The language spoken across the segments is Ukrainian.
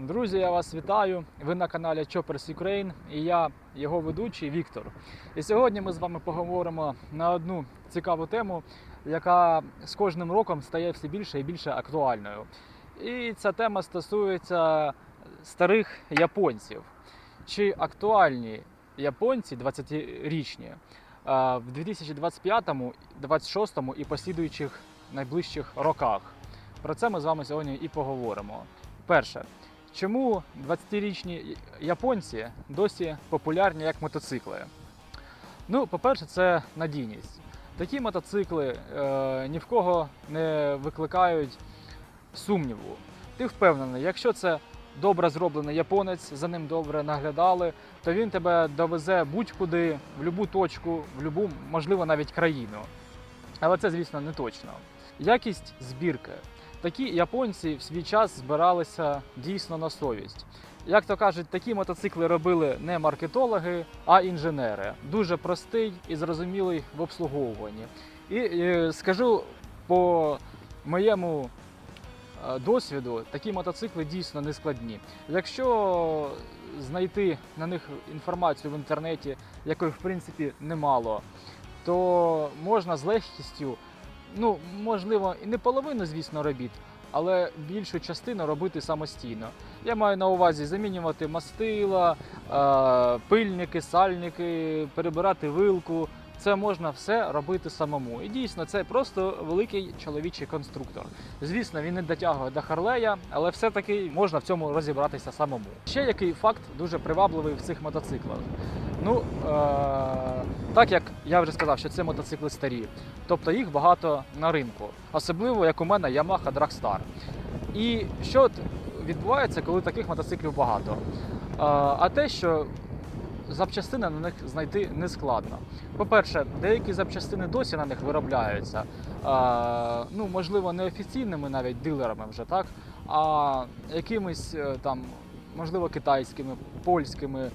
Друзі, я вас вітаю. Ви на каналі Choppers Ukraine і я його ведучий Віктор. І сьогодні ми з вами поговоримо на одну цікаву тему, яка з кожним роком стає все більше і більше актуальною. І ця тема стосується старих японців. Чи актуальні японці 20-річні в 2025, 2026 і послідуючих найближчих роках? Про це ми з вами сьогодні і поговоримо. Перше, чому 20-річні японці досі популярні як мотоцикли? Ну, по-перше, це надійність. Такі мотоцикли е, ні в кого не викликають сумніву. Ти впевнений, якщо це добре зроблений японець, за ним добре наглядали, то він тебе довезе будь-куди, в будь-яку точку, в будь-яку, можливо, навіть країну. Але це, звісно, не точно. Якість збірки. Такі японці в свій час збиралися дійсно на совість. Як то кажуть, такі мотоцикли робили не маркетологи, а інженери. Дуже простий і зрозумілий в обслуговуванні. І, е, скажу по моєму е, досвіду, такі мотоцикли дійсно не складні. Якщо знайти на них інформацію в інтернеті, якої в принципі немало, то можна з легкістю ну, можливо, і не половину, звісно, робіт, але більшу частину робити самостійно. Я маю на увазі замінювати мастила, е, пильники, сальники, перебирати вилку. Це можна все робити самому. І дійсно, це просто великий чоловічий конструктор. Звісно, він не дотягує до Харлея, але все-таки можна в цьому розібратися самому. Ще який факт дуже привабливий в цих мотоциклах. Ну, е- так як я вже сказав, що це мотоцикли старі, тобто їх багато на ринку, особливо як у мене Yamaha Dragstar. І що відбувається, коли таких мотоциклів багато? Е, А те, що запчастини на них знайти не складно. По-перше, деякі запчастини досі на них виробляються. А, ну, можливо, не офіційними навіть дилерами вже так, а якимись е, там, можливо, китайськими, польськими е,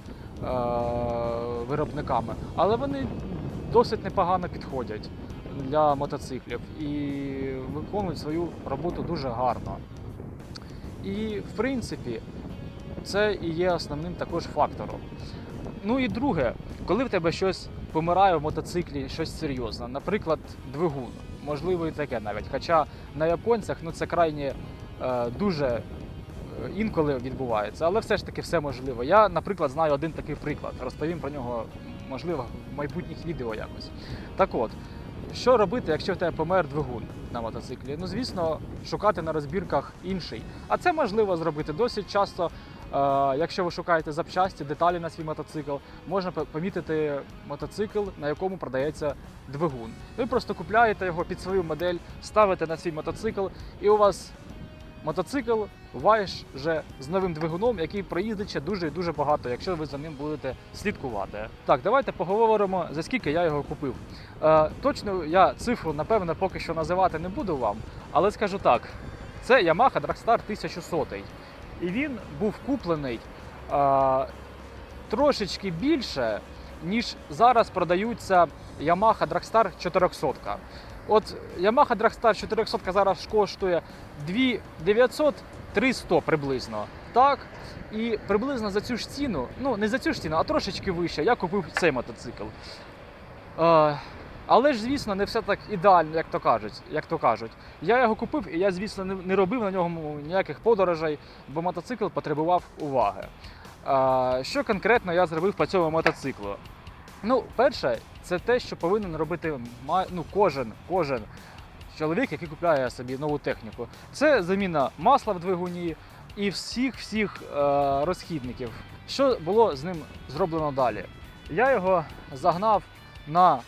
виробниками. Але вони досить непогано підходять для мотоциклів і виконують свою роботу дуже гарно. І в принципі, це і є основним також фактором. Ну і друге, коли в тебе щось помирає в мотоциклі, щось серйозне, наприклад, двигун, можливо, і таке навіть. Хоча на японцях ну, це крайне е, дуже е, інколи відбувається, але все ж таки все можливо. Я, наприклад, знаю один такий приклад. Розповім про нього, можливо, в майбутніх відео якось. Так от, що робити, якщо в тебе помер двигун на мотоциклі? Ну, звісно, шукати на розбірках інший. А це можливо зробити досить часто. Е, Якщо ви шукаєте запчасті, деталі на свій мотоцикл, можна помітити мотоцикл, на якому продається двигун. Ви просто купляєте його під свою модель, ставите на свій мотоцикл, і у вас мотоцикл ваш вже з новим двигуном, який проїздить ще дуже і дуже багато, якщо ви за ним будете слідкувати. Так, давайте поговоримо за скільки я його купив. Е, точно я цифру, напевно, поки що називати не буду вам, але скажу так: це Yamaha Dragstar 1100. І він був куплений е, трошечки більше, ніж зараз продаються Yamaha Dragstar 400. От Yamaha Dragstar 400 зараз коштує 2900 300 приблизно. Так? І приблизно за цю ж ціну, ну не за цю ж ціну, а трошечки вище, я купив цей мотоцикл. Е, але ж, звісно, не все так ідеально, як то кажуть. Як то кажуть. Я його купив, і я, звісно, не, робив на ньому ніяких подорожей, бо мотоцикл потребував уваги. Е, що конкретно я зробив по цьому мотоциклу? Ну, перше, це те, що повинен робити ну, кожен, кожен чоловік, який купляє собі нову техніку. Це заміна масла в двигуні і всіх всіх е, розхідників. Що було з ним зроблено далі? Я його загнав на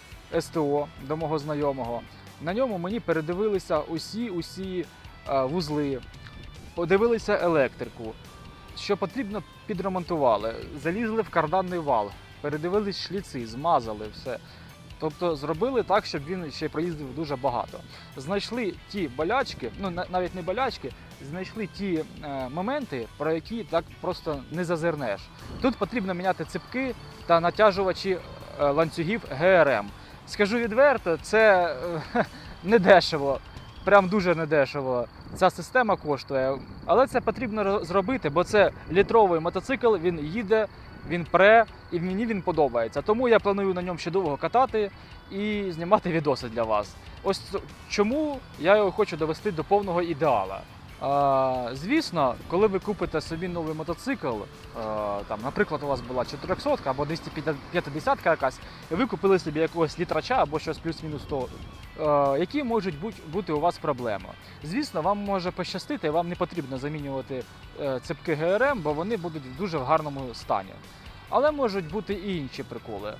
СТО до мого знайомого. На ньому мені передивилися усі усі е, вузли, подивилися електрику. Що потрібно, підремонтували, залізли в карданний вал, передивились шліци, змазали все. Тобто зробили так, щоб він ще проїздив дуже багато. Знайшли ті болячки, ну навіть не болячки, знайшли ті е, моменти, про які так просто не зазирнеш. Тут потрібно міняти ципки та натяжувачі е, ланцюгів ГРМ. Скажу відверто, це е, недешево, прям дуже недешево. ця система коштує. Але це потрібно зробити, бо це літровий мотоцикл, він їде, він пре, і мені він подобається. Тому я планую на ньому ще довго катати і знімати відоси для вас. Ось чому я його хочу довести до повного ідеала. Звісно, коли ви купите собі новий мотоцикл, там, наприклад, у вас була 400 або 250 якась, і ви купили собі якогось літрача або щось плюс-мінус то, е, які можуть бути, у вас проблеми. Звісно, вам може пощастити, вам не потрібно замінювати е, цепки ГРМ, бо вони будуть в дуже гарному стані. Але можуть бути і інші приколи.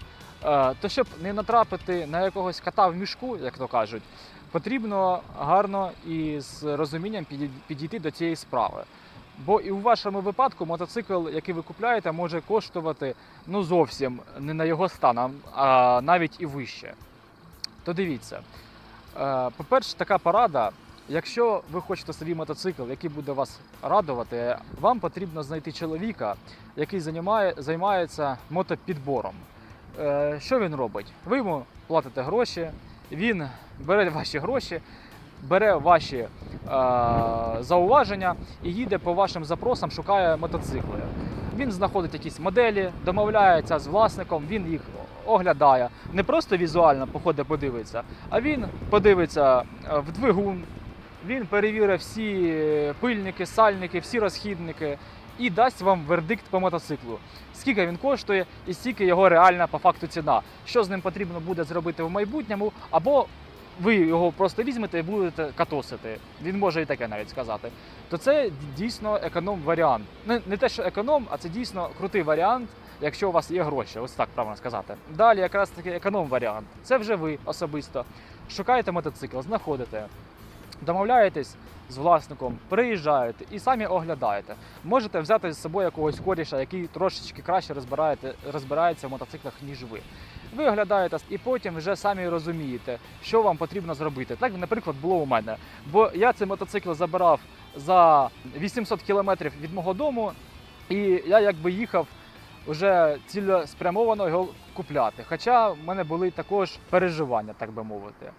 Е, То щоб не натрапити на якогось кота в мішку, як то кажуть, потрібно гарно і з розумінням підійти до цієї справи. Бо і у вашому випадку мотоцикл, який ви купляєте, може коштувати ну зовсім не на його стан, а- навіть і вище. То дивіться, Е, по-перше, така порада. Якщо ви хочете собі мотоцикл, який буде вас радувати, вам потрібно знайти чоловіка, який займає, займається мотопідбором. Е, Що він робить? Ви йому платите гроші, він бере ваші гроші, бере ваші е, зауваження і їде по вашим запросам, шукає мотоцикли. Він знаходить якісь моделі, домовляється з власником, він їх оглядає. Не просто візуально походить, подивиться, а він подивиться е, в двигун, він перевірить всі пильники, сальники, всі розхідники і дасть вам вердикт по мотоциклу. Скільки він коштує і скільки його реальна по факту ціна. Що з ним потрібно буде зробити в майбутньому, або ви його просто візьмете і будете катосити. Він може і таке навіть сказати. То це дійсно економ варіант. Не, не те, що економ, а це дійсно крутий варіант, якщо у вас є гроші, ось так правильно сказати. Далі, якраз таки економ варіант. Це вже ви особисто. Шукаєте мотоцикл, знаходите, домовляєтесь з власником, приїжджаєте і самі оглядаєте. Можете взяти з собою якогось коріша, який трошечки краще розбирається в мотоциклах, ніж ви. Ви оглядаєте і потім вже самі розумієте, що вам потрібно зробити. Так, наприклад, було у мене. Бо я цей мотоцикл забирав за 800 кілометрів від мого дому, і я якби їхав вже цілеспрямовано його купляти. Хоча в мене були також переживання, так би мовити.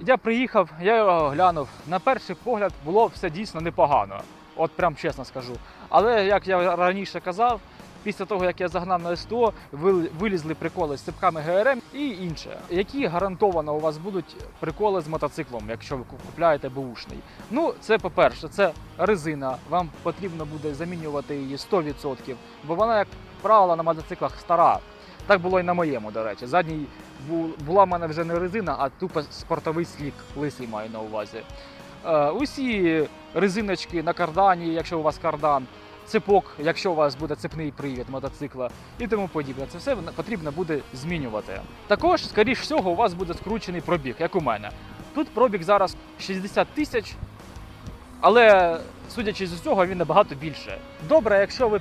Я приїхав, я його глянув. На перший погляд було все дійсно непогано. От прям чесно скажу. Але як я раніше казав, після того як я загнав на СТО, вилізли приколи з цепками ГРМ і інше. Які гарантовано у вас будуть приколи з мотоциклом, якщо ви купляєте бушний? Ну, це по-перше, це резина. Вам потрібно буде замінювати її 100%, бо вона, як правило, на мотоциклах стара. Так було і на моєму, до речі. Задній була в мене вже не резина, а тупо спортовий слік, лисий маю на увазі. Е, усі резиночки на кардані, якщо у вас кардан, цепок, якщо у вас буде цепний привід мотоцикла і тому подібне. Це все потрібно буде змінювати. Також, скоріш всього, у вас буде скручений пробіг, як у мене. Тут пробіг зараз 60 тисяч, але судячи з усього, він набагато більше. Добре, якщо ви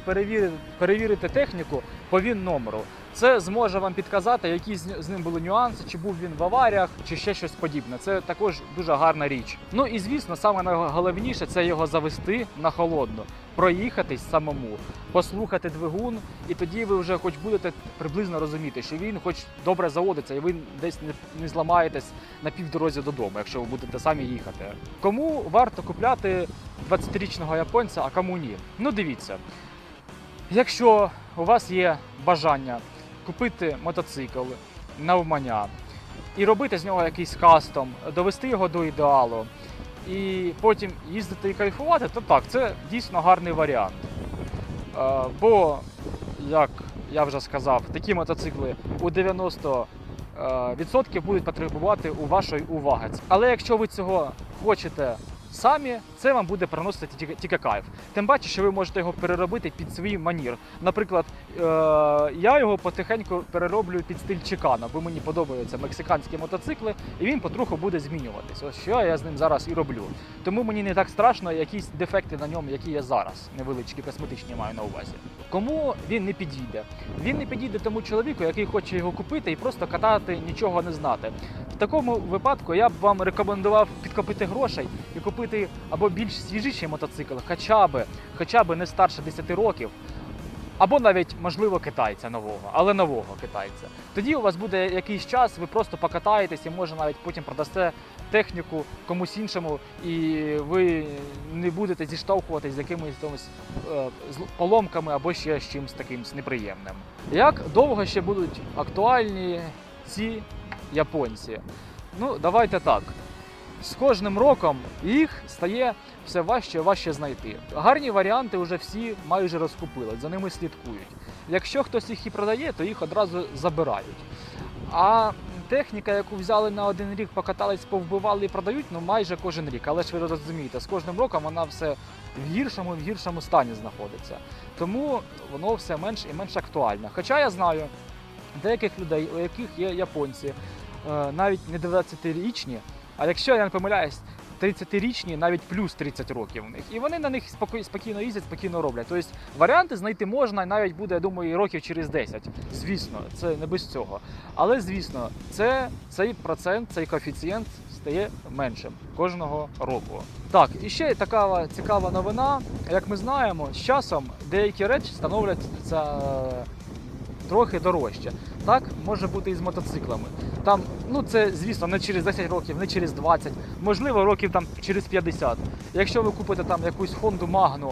перевірите, техніку по він номеру. Це зможе вам підказати, які з ним були нюанси, чи був він в аваріях, чи ще щось подібне. Це також дуже гарна річ. Ну і звісно, саме найголовніше це його завести на холодно, проїхатись самому, послухати двигун, і тоді ви вже хоч будете приблизно розуміти, що він хоч добре заводиться, і ви десь не зламаєтесь на півдорозі додому, якщо ви будете самі їхати. Кому варто купляти 20-річного японця, а кому ні? Ну дивіться. Якщо у вас є бажання купити мотоцикл навмання і робити з нього якийсь кастом, довести його до ідеалу, і потім їздити і кайфувати, то так, це дійсно гарний варіант. Е, Бо, як я вже сказав, такі мотоцикли у 90% е, відсотків будуть потребувати у вашої уваги. Але якщо ви цього хочете самі, це вам буде приносити тільки, тільки кайф. Тим паче, що ви можете його переробити під свій манір. Наприклад, е, я його потихеньку перероблю під стиль Чикана, бо мені подобаються мексиканські мотоцикли, і він потроху буде змінюватись. Ось що я з ним зараз і роблю. Тому мені не так страшно якісь дефекти на ньому, які є зараз, невеличкі косметичні маю на увазі. Кому він не підійде? Він не підійде тому чоловіку, який хоче його купити і просто катати, нічого не знати. В такому випадку я б вам рекомендував підкопити грошей і купити або більш свіжіший мотоцикл, хоча б, хоча б не старше 10 років. Або навіть, можливо, китайця нового, але нового китайця. Тоді у вас буде якийсь час, ви просто покатаєтесь і може навіть потім продасте техніку комусь іншому, і ви не будете зіштовхуватись з якимись е, поломками або ще з чимось таким неприємним. Як довго ще будуть актуальні ці японці? Ну, давайте так. З кожним роком їх стає все важче і важче знайти. Гарні варіанти вже всі майже розкупили, за ними слідкують. Якщо хтось їх і продає, то їх одразу забирають. А техніка, яку взяли на один рік, покатались, повбивали і продають, ну майже кожен рік. Але ж ви розумієте, з кожним роком вона все в гіршому і в гіршому стані знаходиться. Тому воно все менш і менш актуальне. Хоча я знаю деяких людей, у яких є японці, е, навіть не 20-річні, а якщо я не помиляюсь, 30-річні, навіть плюс 30 років у них. І вони на них спокійно їздять, спокійно роблять. Тобто варіанти знайти можна, і навіть буде, я думаю, років через 10. Звісно, це не без цього. Але звісно, це цей процент, цей коефіцієнт стає меншим кожного року. Так, і ще така цікава новина. Як ми знаємо, з часом деякі речі становляться е, трохи дорожче. Так може бути і з мотоциклами. Там, ну це звісно, не через 10 років, не через 20, можливо, років там через 50. Якщо ви купите там якусь Honda Magno,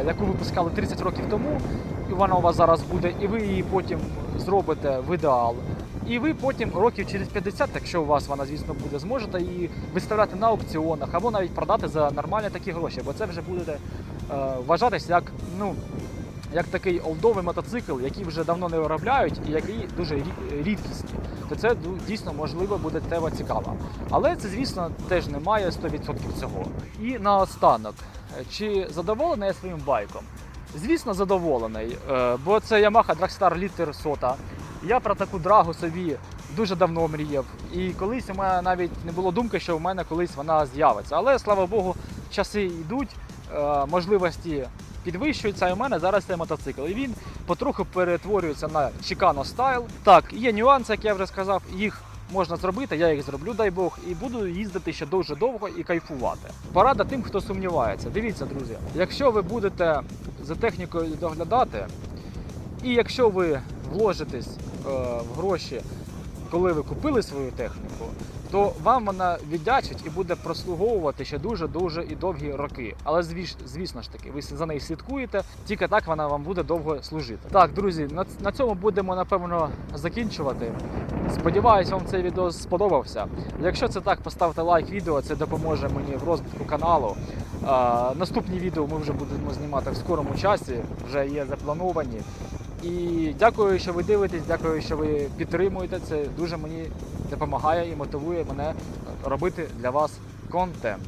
е, яку випускали 30 років тому, і вона у вас зараз буде, і ви її потім зробите в ідеал. І ви потім років через 50, якщо у вас вона, звісно, буде, зможете її виставляти на аукціонах або навіть продати за нормальні такі гроші, бо це вже буде е, вважатись як, ну, як такий олдовий мотоцикл, який вже давно не виробляють і який дуже рідкісний. То це дійсно можливо буде тема цікава. Але це, звісно, теж немає 100% цього. І наостанок, е, чи задоволений я своїм байком? Звісно, задоволений, е, бо це Yamaha Dragstar Liter 100. Я про таку драгу собі дуже давно мріяв. І колись у мене навіть не було думки, що в мене колись вона з'явиться. Але слава Богу, часи йдуть, е, можливості підвищуються, і у мене зараз цей мотоцикл. І він потроху перетворюється на Chicano Style. Так, є нюанси, як я вже сказав, їх можна зробити, я їх зроблю, дай Бог, і буду їздити ще дуже довго і кайфувати. Порада тим, хто сумнівається. Дивіться, друзі, якщо ви будете за технікою доглядати, і якщо ви вложитесь е, в гроші, коли ви купили свою техніку, то вам вона віддячить і буде прослуговувати ще дуже-дуже і довгі роки. Але звіс- звісно ж таки, ви за нею слідкуєте, тільки так вона вам буде довго служити. Так, друзі, на цьому будемо напевно закінчувати. Сподіваюсь, вам цей відео сподобався. Якщо це так, поставте лайк відео, це допоможе мені в розвитку каналу. А, наступні відео ми вже будемо знімати в скорому часі, вже є заплановані. І дякую, що ви дивитесь, дякую, що ви підтримуєте. Це дуже мені допомагає і мотивує мене робити для вас контент.